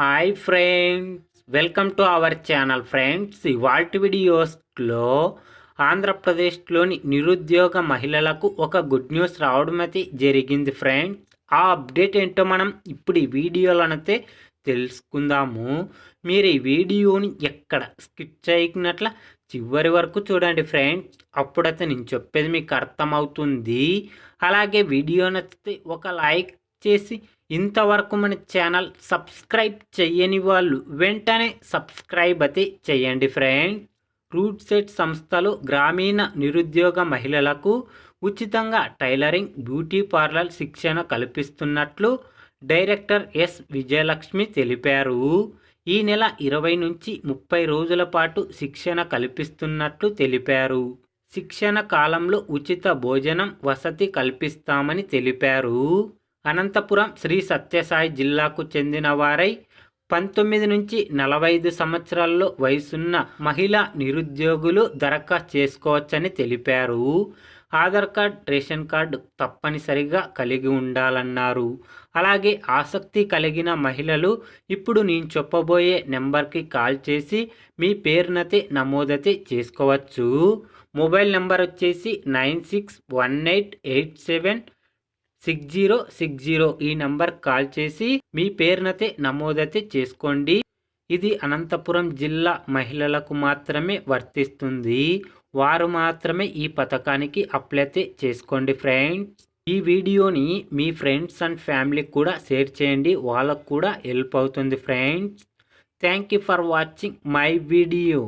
Hi friends welcome to our channel friends. ఇవాల్టి వీడియోస్లో ఆంధ్రప్రదేశ్లోని నిరుద్యోగ మహిళలకు ఒక గుడ్ న్యూస్ రావడం అయితే జరిగింది ఫ్రెండ్స్. ఆ అప్డేట్ ఏంటో మనం ఇప్పుడు ఈ వీడియోలోనైతే తెలుసుకుందాము. మీరు ఈ వీడియోని ఎక్కడ స్కిప్ చేయకున్నట్ల చివరి వరకు చూడండి ఫ్రెండ్స్. అప్పుడైతే నేను చెప్పేది మీకు అర్థమవుతుంది. అలాగే వీడియో నచ్చితే ఒక లైక్ చేసి ఇంతవరకు మన ఛానల్ సబ్స్క్రైబ్ చేయని వాళ్ళు వెంటనే సబ్స్క్రైబ్ అయితే చేయండి ఫ్రెండ్స్ రూట్ సెట్ సంస్థలు గ్రామీణ నిరుద్యోగ మహిళలకు ఉచితంగా టైలరింగ్ బ్యూటీ పార్లర్ శిక్షణ కల్పిస్తున్నట్లు డైరెక్టర్ ఎస్. విజయలక్ష్మి తెలిపారు. ఈ నెల ఇరవై నుంచి ముప్పై రోజుల పాటు శిక్షణ కల్పిస్తున్నట్లు తెలిపారు. శిక్షణ కాలంలో ఉచిత భోజనం వసతి కల్పిస్తామని తెలిపారు. అనంతపురం శ్రీ సత్యసాయి జిల్లాకు చెందిన వారై పంతొమ్మిది నుంచి నలభై ఐదు సంవత్సరాల్లో వయసున్న మహిళా నిరుద్యోగులు దరఖాస్తు చేసుకోవచ్చని తెలిపారు. ఆధార్ కార్డ్ రేషన్ కార్డు తప్పనిసరిగా కలిగి ఉండాలన్నారు. అలాగే ఆసక్తి కలిగిన మహిళలు ఇప్పుడు నేను చెప్పబోయే నెంబర్కి కాల్ చేసి మీ పేరునతి నమోదతి చేసుకోవచ్చు. మొబైల్ నెంబర్ వచ్చేసి nine six one eight eight seven six zero six zero ఈ నంబర్ కాల్ చేసి మీ పేరునైతే నమోదైతే చేసుకోండి. ఇది అనంతపురం జిల్లా మహిళలకు మాత్రమే వర్తిస్తుంది. వారు మాత్రమే ఈ పథకానికి అప్లై అయితే చేసుకోండి ఫ్రెండ్స్. ఈ వీడియోని మీ ఫ్రెండ్స్ అండ్ ఫ్యామిలీకి కూడా షేర్ చేయండి. వాళ్ళకు కూడా హెల్ప్ అవుతుంది friends. Thank you for watching my video.